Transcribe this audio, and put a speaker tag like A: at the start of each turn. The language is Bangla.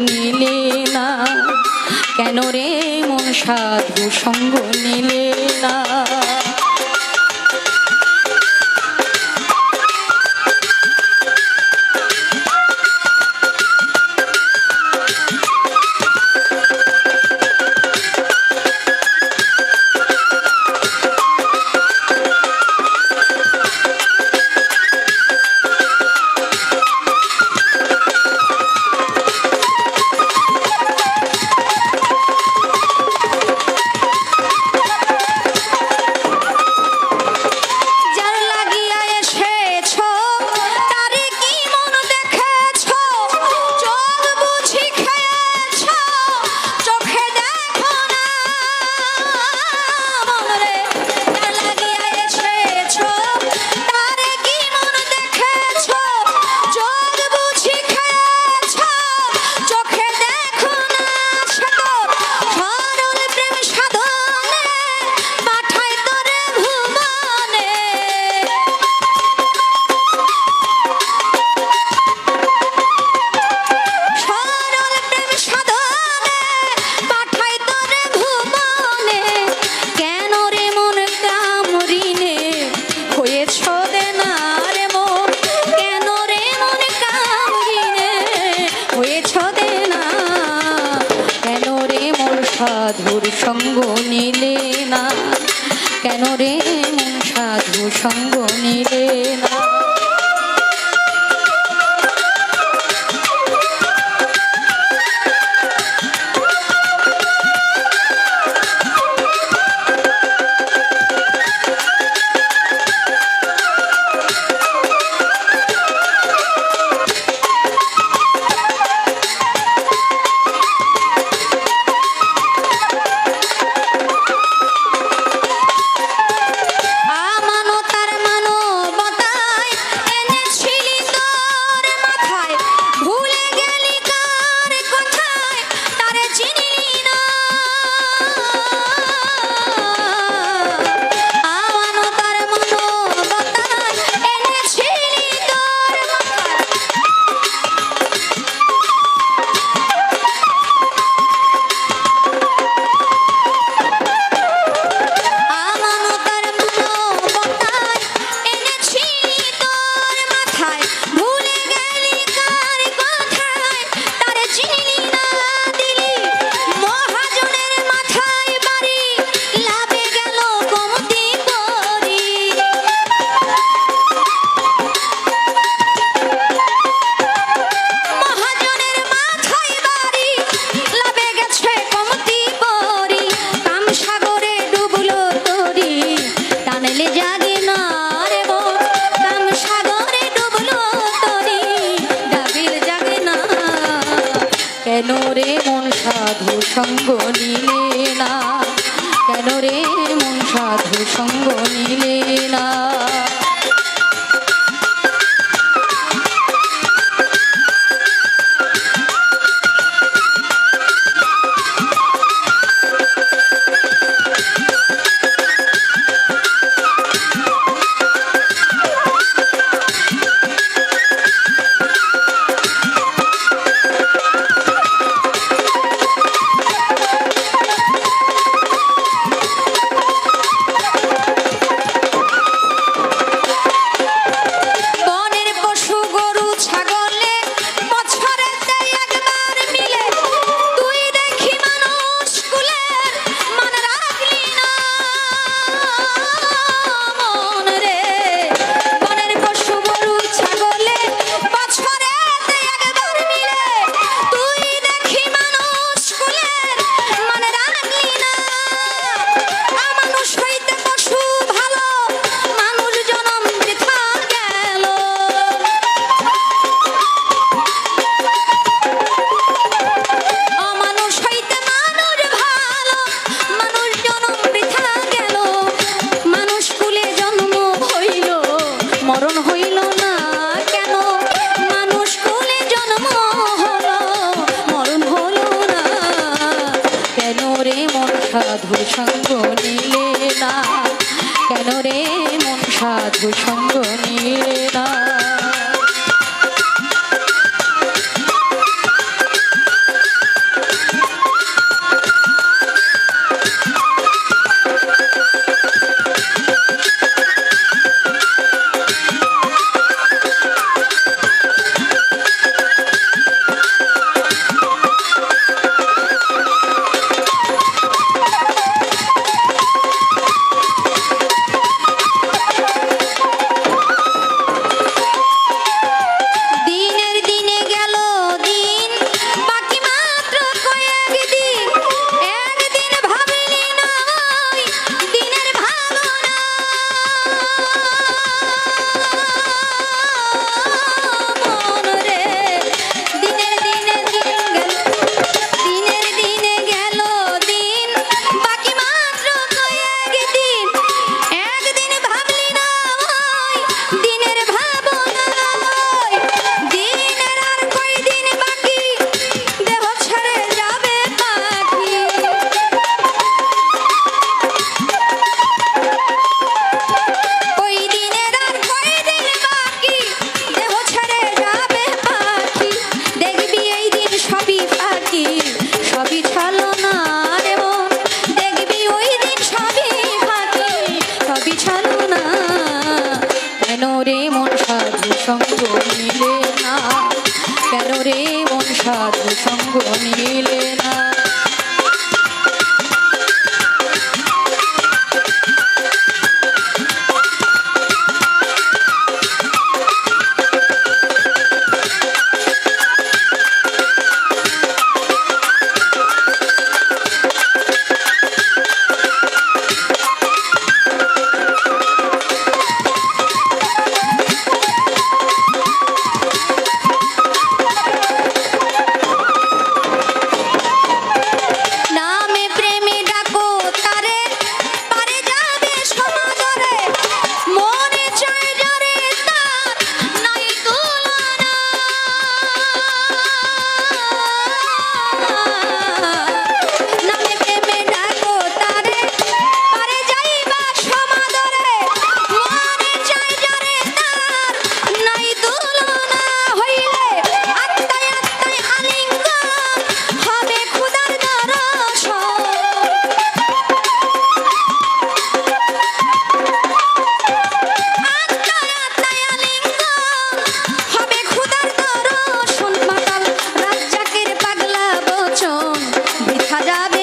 A: নিলে না। কেন রে মন সাধু সঙ্গ নিলে না? সাধুর সঙ্গ নিলে না? কেন রে মন সাধু সঙ্গ নিলে না? নিলে না? কেন রে মন সাধু সঙ্গ নিলে না? সাধু সঙ্গ নিলে না? কেন রে মন সাধু সঙ্গ নিলে না? সাধু সঙ্গ Cada vez